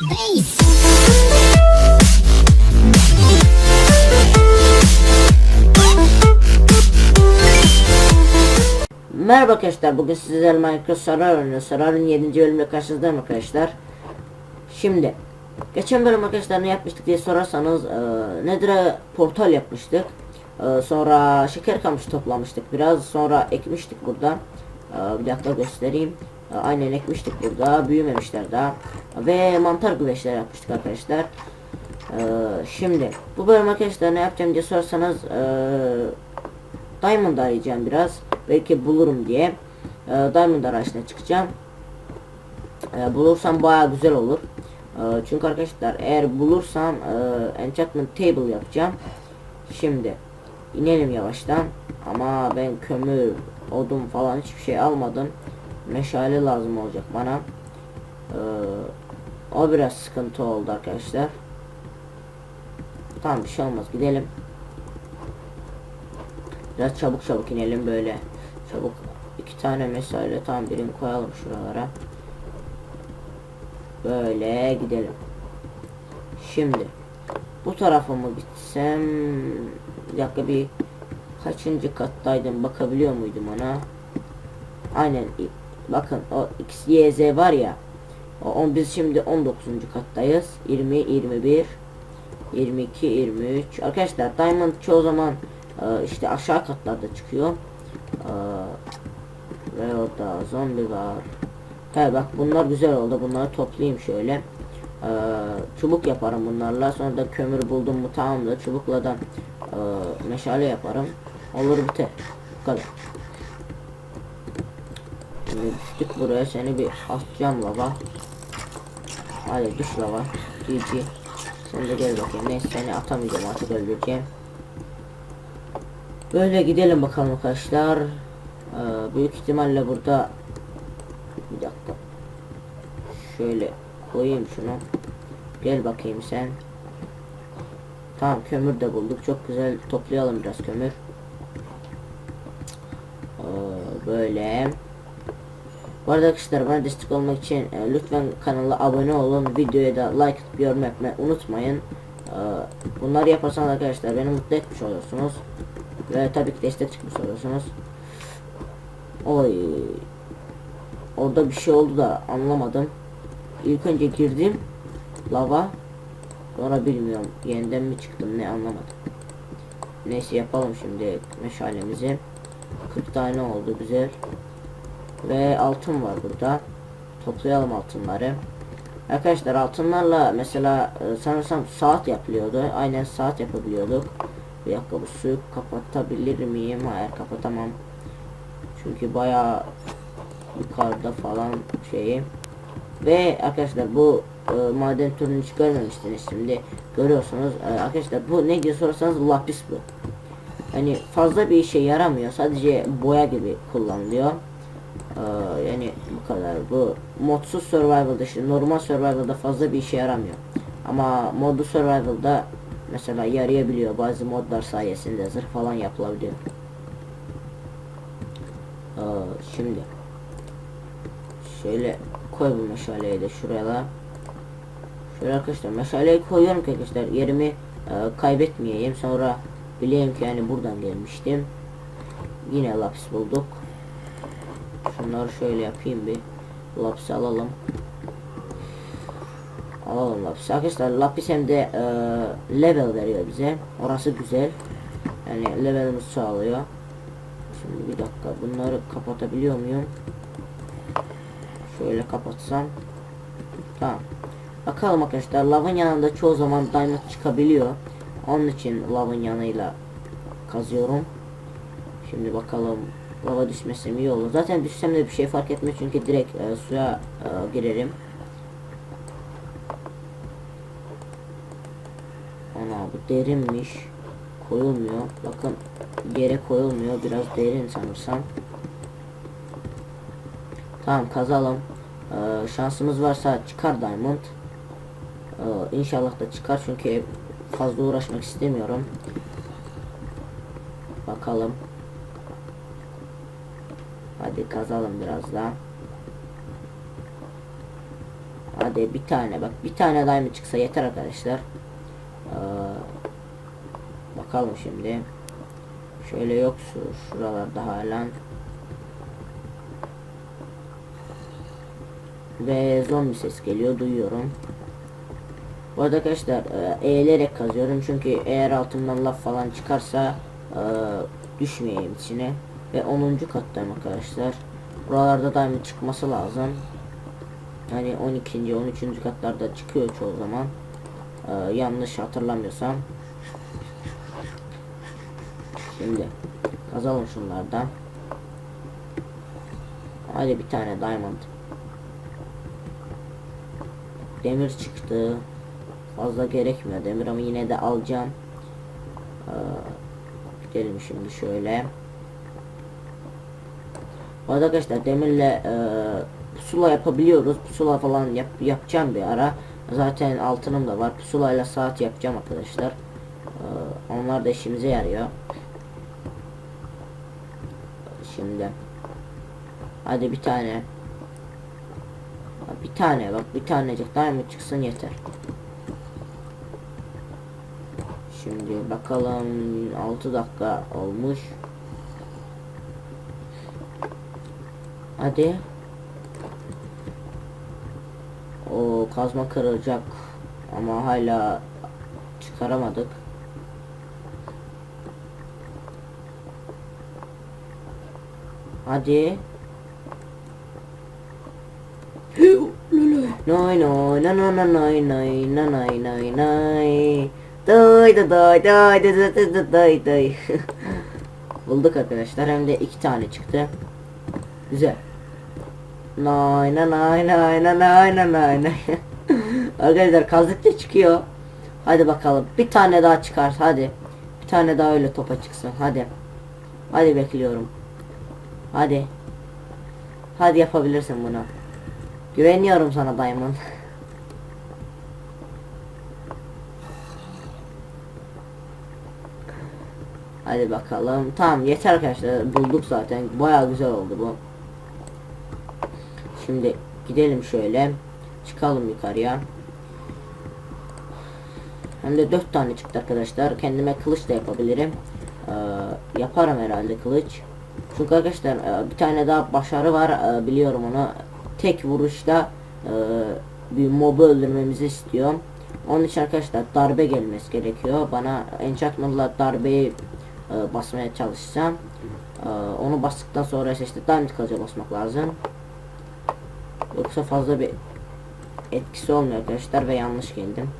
Merhaba arkadaşlar bugün sizlerle Minecraft Sarar oynuyoruz. Sarar'ın 7. bölümüyle karşınızdayım arkadaşlar. Şimdi geçen bölüm arkadaşlar ne yapmıştık diye sorarsanız e, Nether'a portal yapmıştık. E, sonra şeker kamışı toplamıştık biraz sonra ekmiştik burada. E, bir dakika göstereyim. E, aynen ekmiştik burada büyümemişler daha. Ve mantar güveçler yapmıştık arkadaşlar. E, şimdi bu bölüm arkadaşlar ne yapacağım diye sorarsanız e, Diamond arayacağım biraz. Belki bulurum diye. Ee, Diamond arayışına çıkacağım. Ee, bulursam baya güzel olur. Ee, çünkü arkadaşlar eğer bulursam e, enchantment table yapacağım. Şimdi inelim yavaştan. Ama ben kömür, odun falan hiçbir şey almadım. Meşale lazım olacak bana. Ee, o biraz sıkıntı oldu arkadaşlar. Tamam bir şey olmaz gidelim. Biraz çabuk çabuk inelim böyle. Çabuk iki tane mesele tam birini koyalım şuralara. Böyle gidelim. Şimdi bu tarafa mı gitsem? Bir dakika bir kaçıncı kattaydım bakabiliyor muydum ona? Aynen bakın o x y z var ya. On, biz şimdi 19. kattayız. 20 21 22 23 arkadaşlar diamond çoğu zaman e, işte aşağı katlarda çıkıyor. E, ve orada zombi var. He bak bunlar güzel oldu. Bunları toplayayım şöyle. E, çubuk yaparım bunlarla. Sonra da kömür buldum mu tamamdır. Çubukla da e, meşale yaparım. Olur biter. Bu kadar. Şimdi düştük buraya seni bir atacağım lava. Hadi düş lava. GG. Sen de gel bakayım. Neyse seni atamayacağım artık öldüreceğim. Böyle gidelim bakalım arkadaşlar. Ee, büyük ihtimalle burada bir dakika. Şöyle koyayım şunu. Gel bakayım sen. Tamam kömür de bulduk. Çok güzel toplayalım biraz kömür. Ee, böyle. Bu arada arkadaşlar bana destek olmak için e, lütfen kanala abone olun. Videoya da like atıp yorum yapmayı unutmayın. Ee, bunları yaparsanız arkadaşlar beni mutlu etmiş olursunuz. Ve tabii ki destek çıkmış oluyorsunuz. Oy. Orada bir şey oldu da anlamadım. İlk önce girdim. Lava. Sonra bilmiyorum. Yeniden mi çıktım ne anlamadım. Neyse yapalım şimdi meşalemizi. 40 tane oldu güzel. Ve altın var burada. Toplayalım altınları. Arkadaşlar altınlarla mesela e, sanırsam saat yapılıyordu. Aynen saat yapabiliyorduk. Bir dakika bu suyu kapatabilir miyim? Hayır kapatamam. Çünkü bayağı yukarıda falan şeyi. Ve arkadaşlar bu e, maden türünü hiç görmemiştiniz şimdi görüyorsunuz e, arkadaşlar bu ne diye sorarsanız lapis bu hani fazla bir işe yaramıyor sadece boya gibi kullanılıyor e, yani bu kadar. Bu modsuz survival dışı normal survival'da fazla bir işe yaramıyor. Ama modlu survival'da mesela yarayabiliyor. Bazı modlar sayesinde zırh falan yapılabiliyor. E, şimdi şöyle koy bu meşaleyi de şuraya da. Şöyle arkadaşlar meşaleyi koyuyorum ki arkadaşlar yerimi e, kaybetmeyeyim. Sonra bileyim ki yani buradan gelmiştim. Yine lapis bulduk şunları şöyle yapayım bir lapis alalım alalım lapis arkadaşlar lapis hem de e, level veriyor bize orası güzel yani levelimiz sağlıyor şimdi bir dakika bunları kapatabiliyor muyum Şöyle kapatsam. Tamam. Bakalım arkadaşlar lavın yanında çoğu zaman diamond çıkabiliyor. Onun için lavın yanıyla kazıyorum. Şimdi bakalım lava düşmesem iyi olur. Zaten düşsem de bir şey fark etmez çünkü direkt e, suya e, girerim. Ana bu derinmiş. Koyulmuyor. Bakın yere koyulmuyor. Biraz derin sanırsam. Tamam kazalım. Ee, şansımız varsa çıkar diamond. Ee, inşallah da çıkar çünkü fazla uğraşmak istemiyorum. Bakalım. Hadi kazalım biraz daha. Hadi bir tane bak bir tane diamond çıksa yeter arkadaşlar. Ee, bakalım şimdi. Şöyle yok şu şuralarda halen. Ve zombi ses geliyor duyuyorum. Bu arada arkadaşlar e, eğilerek kazıyorum çünkü eğer altından laf falan çıkarsa e, düşmeyeyim içine. Ve 10. kattayım arkadaşlar. Buralarda diamond çıkması lazım. Yani 12. 13. katlarda çıkıyor çoğu zaman. E, yanlış hatırlamıyorsam. Şimdi kazalım şunlardan. Hadi bir tane diamond. Demir çıktı. Fazla gerekmiyor demir ama yine de alacağım. Ee, gidelim şimdi şöyle. Arkadaşlar demirle e, pusula yapabiliyoruz. Pusula falan yap, yapacağım bir ara. Zaten altınım da var. Pusulayla saat yapacağım arkadaşlar. Ee, onlar da işimize yarıyor. Şimdi. Hadi bir tane. Bir tane bak bir tanecik diamond çıksın yeter. Şimdi bakalım 6 dakika olmuş. Hadi. O kazma kırılacak ama hala çıkaramadık. Hadi. Noy noy na na na noy noy na noy noy noy. Doy doy doy doy doy doy doy doy doy. Bulduk arkadaşlar hem de iki tane çıktı. Güzel. Na noy na noy noy. Arkadaşlar kazdıkça çıkıyor. Hadi bakalım bir tane daha çıkar hadi. Bir tane daha öyle topa çıksın hadi. Hadi bekliyorum. Hadi. Hadi yapabilirsin bunu. Güveniyorum sana Diamond. Hadi bakalım. Tamam yeter arkadaşlar. Bulduk zaten. Baya güzel oldu bu. Şimdi gidelim şöyle. Çıkalım yukarıya. Hem de dört tane çıktı arkadaşlar. Kendime kılıç da yapabilirim. Ee, yaparım herhalde kılıç. Çünkü arkadaşlar e, bir tane daha başarı var. e, Biliyorum onu. Tek vuruşta e, bir mobu öldürmemizi istiyor. Onun için arkadaşlar darbe gelmesi gerekiyor. Bana enchantment'la darbeyi e, basmaya çalışacağım. E, onu bastıktan sonra işte diamond kılıca basmak lazım. Yoksa fazla bir etkisi olmuyor arkadaşlar ve yanlış geldim.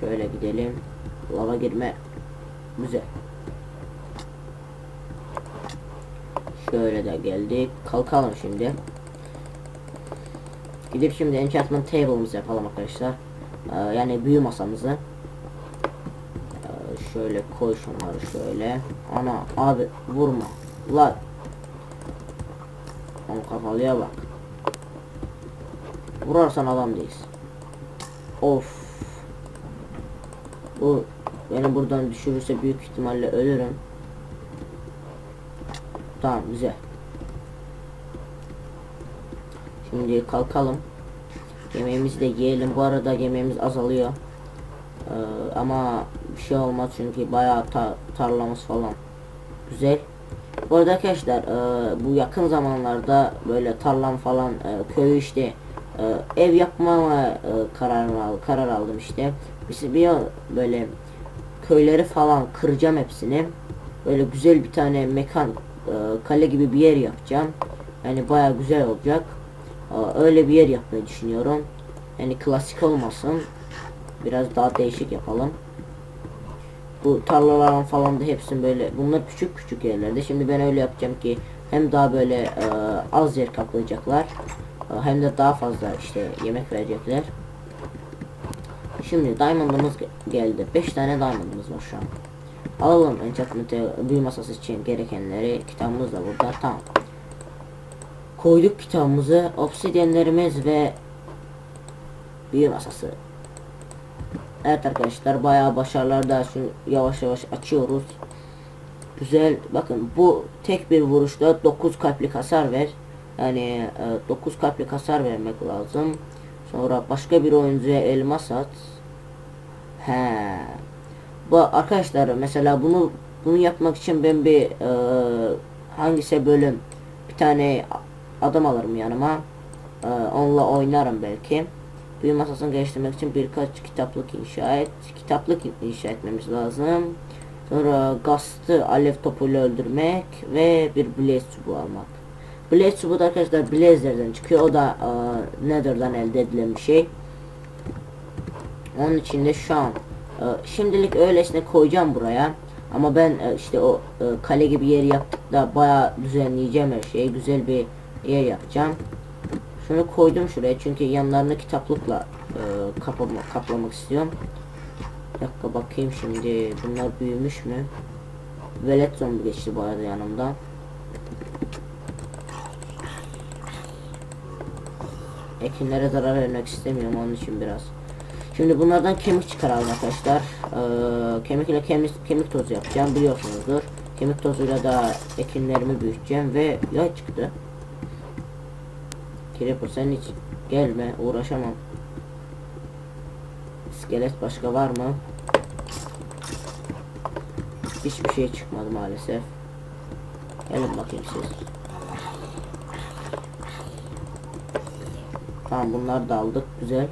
Şöyle gidelim. Lava girme. Güzel. Şöyle de geldik. Kalkalım şimdi. Gidip şimdi enchantment table'ımızı yapalım arkadaşlar. Ee, yani büyü masamızı. Ee, şöyle koy şunları şöyle. Ana abi vurma. Lan. Kafalıya bak. Vurarsan adam değilsin. Of. Bu beni buradan düşürürse büyük ihtimalle ölürüm. Tamam güzel. Şimdi kalkalım. Yemeğimizi de yiyelim. Bu arada yemeğimiz azalıyor. Ee, ama bir şey olmaz çünkü bayağı ta tarlamız falan güzel. Bu arada arkadaşlar e, bu yakın zamanlarda böyle tarlam falan e, köyü işte e, ev yapmama e, kararını al, karar aldım işte. Bir, bir böyle köyleri falan kıracağım hepsini. Böyle güzel bir tane mekan e, kale gibi bir yer yapacağım. Yani baya güzel olacak. E, öyle bir yer yapmayı düşünüyorum. Yani klasik olmasın. Biraz daha değişik yapalım. Bu tarlaların falan da hepsini böyle bunlar küçük küçük yerlerde. Şimdi ben öyle yapacağım ki hem daha böyle e, az yer kaplayacaklar. e, hem de daha fazla işte yemek verecekler. Şimdi diamond'ımız ge- geldi. 5 tane diamond'ımız var şu an. Alalım enchantment'e büyü masası için gerekenleri. Kitabımız da burada. Tamam. Koyduk kitabımızı. Obsidyenlerimiz ve büyü masası. Evet arkadaşlar bayağı başarılarda şu yavaş yavaş açıyoruz. Güzel bakın bu tek bir vuruşta 9 kalplik hasar ver. Yani 9 kalplik hasar vermek lazım. Sonra başka bir oyuncuya elmas at. He. Bu arkadaşlar mesela bunu bunu yapmak için ben bir e, hangisi bölüm bir tane adam alırım yanıma. E, onunla oynarım belki. Büyü masasını geliştirmek için birkaç kitaplık inşa et. Kitaplık inşa etmemiz lazım. Sonra gastı alev topuyla öldürmek ve bir blaze çubuğu almak. Blaze çubuğu da arkadaşlar blazer'den çıkıyor. O da e, nether'dan elde edilen bir şey. Onun için de şu an e, şimdilik öylesine koyacağım buraya. Ama ben e, işte o e, kale gibi yer yaptık da bayağı düzenleyeceğim her şeyi. Güzel bir yer yapacağım. Şunu koydum şuraya çünkü yanlarını kitaplıkla e, kapama, kaplamak istiyorum. Bir dakika bakayım şimdi bunlar büyümüş mü? Velet zombi geçti bu arada yanımdan. Ekinlere zarar vermek istemiyorum onun için biraz. Şimdi bunlardan kemik çıkaralım arkadaşlar. Ee, kemik ile kemik, kemik tozu yapacağım biliyorsunuzdur. Kemik tozuyla da ekinlerimi büyüteceğim ve yay çıktı. Creeper sen hiç gelme uğraşamam. İskelet başka var mı? Hiçbir şey çıkmadı maalesef. Gelin bakayım siz. Tamam bunları da aldık güzel.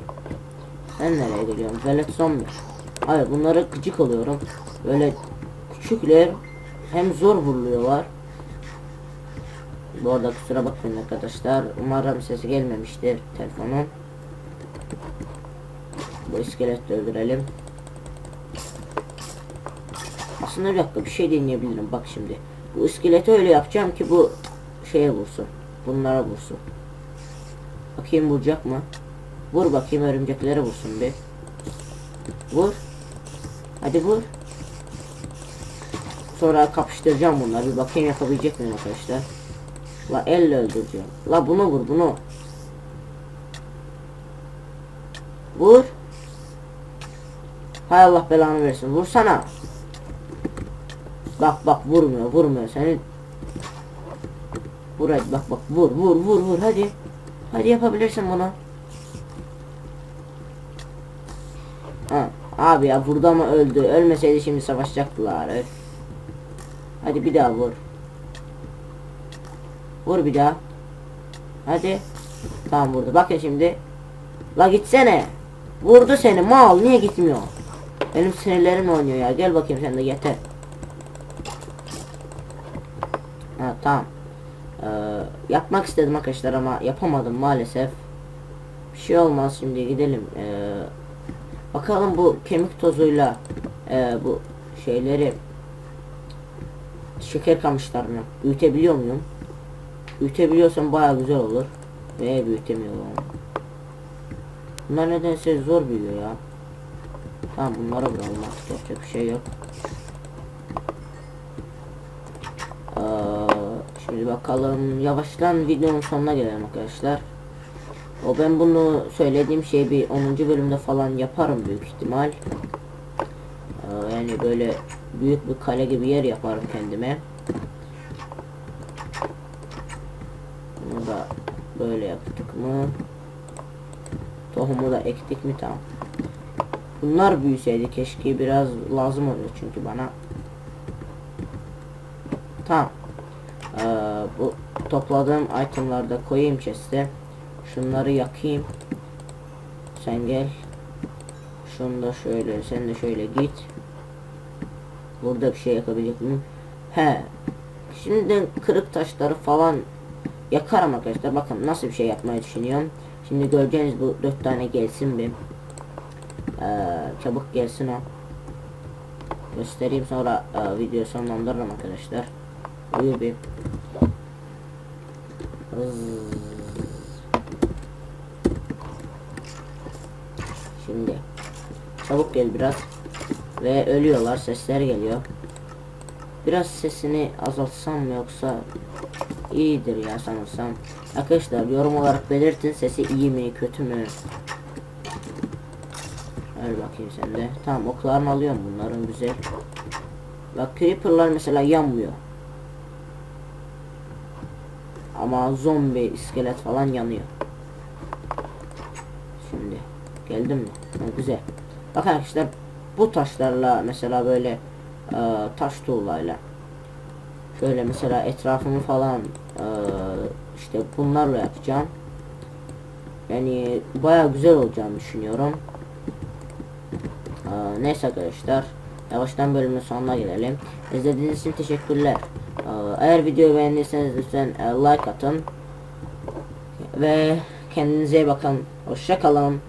Ben nereye geliyorum? Velet zombi. Hayır bunlara gıcık oluyorum. Böyle küçükler hem zor vuruluyorlar. Bu arada kusura bakmayın arkadaşlar. Umarım sesi gelmemiştir telefonun. Bu iskeleti öldürelim. Aslında bir dakika bir şey deneyebilirim bak şimdi. Bu iskeleti öyle yapacağım ki bu şeye vursun. Bunlara vursun. Bakayım vuracak mı? Vur bakayım örümceklere vursun bir. Vur. Hadi vur. Sonra kapıştıracağım bunları. Bir bakayım yapabilecek miyim arkadaşlar. La elle öldüreceğim. La bunu vur bunu. Vur. Hay Allah belanı versin. Vursana. Bak bak vurmuyor vurmuyor senin. Vur hadi bak bak vur vur vur vur hadi. Hadi yapabilirsin bunu. Ha, abi ya vurdu ama öldü. Ölmeseydi şimdi savaşacaktılar. Öf. Hadi bir daha vur. Vur bir daha. Hadi. Tamam vurdu. Bakın şimdi. La gitsene. Vurdu seni mal. Niye gitmiyor? Benim sinirlerim oynuyor ya. Gel bakayım sen de yeter. Ha tamam. Ee, yapmak istedim arkadaşlar ama yapamadım maalesef. Bir şey olmaz şimdi gidelim. Ee, bakalım bu kemik tozuyla e, bu şeyleri şeker kamışlarını büyütebiliyor muyum? Büyütebiliyorsam baya güzel olur. Ve büyütemiyorum. Bunlar nedense zor büyüyor ya. Tamam bunlara vuralım artık yapacak bir şey yok. Ee, şimdi bakalım yavaştan videonun sonuna gelelim arkadaşlar. O ben bunu söylediğim şey bir 10. bölümde falan yaparım büyük ihtimal. Ee, yani böyle büyük bir kale gibi yer yaparım kendime. Bunu da böyle yaptık mı? Tohumu da ektik mi tamam. Bunlar büyüseydi keşke biraz lazım oluyor çünkü bana. Tamam. Ee, bu topladığım itemları da koyayım chest'e. Şunları yakayım. Sen gel. Şunu da şöyle, sen de şöyle git. Burada bir şey yakabilecek miyim? He. Şimdi kırık taşları falan yakarım arkadaşlar. Bakın nasıl bir şey yapmayı düşünüyorum. Şimdi göreceğiniz bu dört tane gelsin bir. Ee, çabuk gelsin o. Göstereyim sonra e, video sonlandırırım arkadaşlar. Uyu bir. Şimdi çabuk gel biraz ve ölüyorlar sesler geliyor. Biraz sesini azaltsam mı yoksa iyidir ya sanırsam. Arkadaşlar yorum olarak belirtin sesi iyi mi kötü mü? Öyle bakayım sen de. Tamam oklarını alıyorum bunların güzel. Bak creeper'lar mesela yanmıyor. ama zombi iskelet falan yanıyor. Şimdi geldim mi? Ha, güzel. Bakın arkadaşlar bu taşlarla mesela böyle e, taş tuğlayla şöyle mesela etrafımı falan e, işte bunlarla yapacağım. Yani baya güzel olacağını düşünüyorum. E, neyse arkadaşlar yavaştan bölümün sonuna gelelim. İzlediğiniz için teşekkürler. E, eğer videoyu beğendiyseniz lütfen e, like atın. Ve kendinize iyi bakın. Hoşça kalın.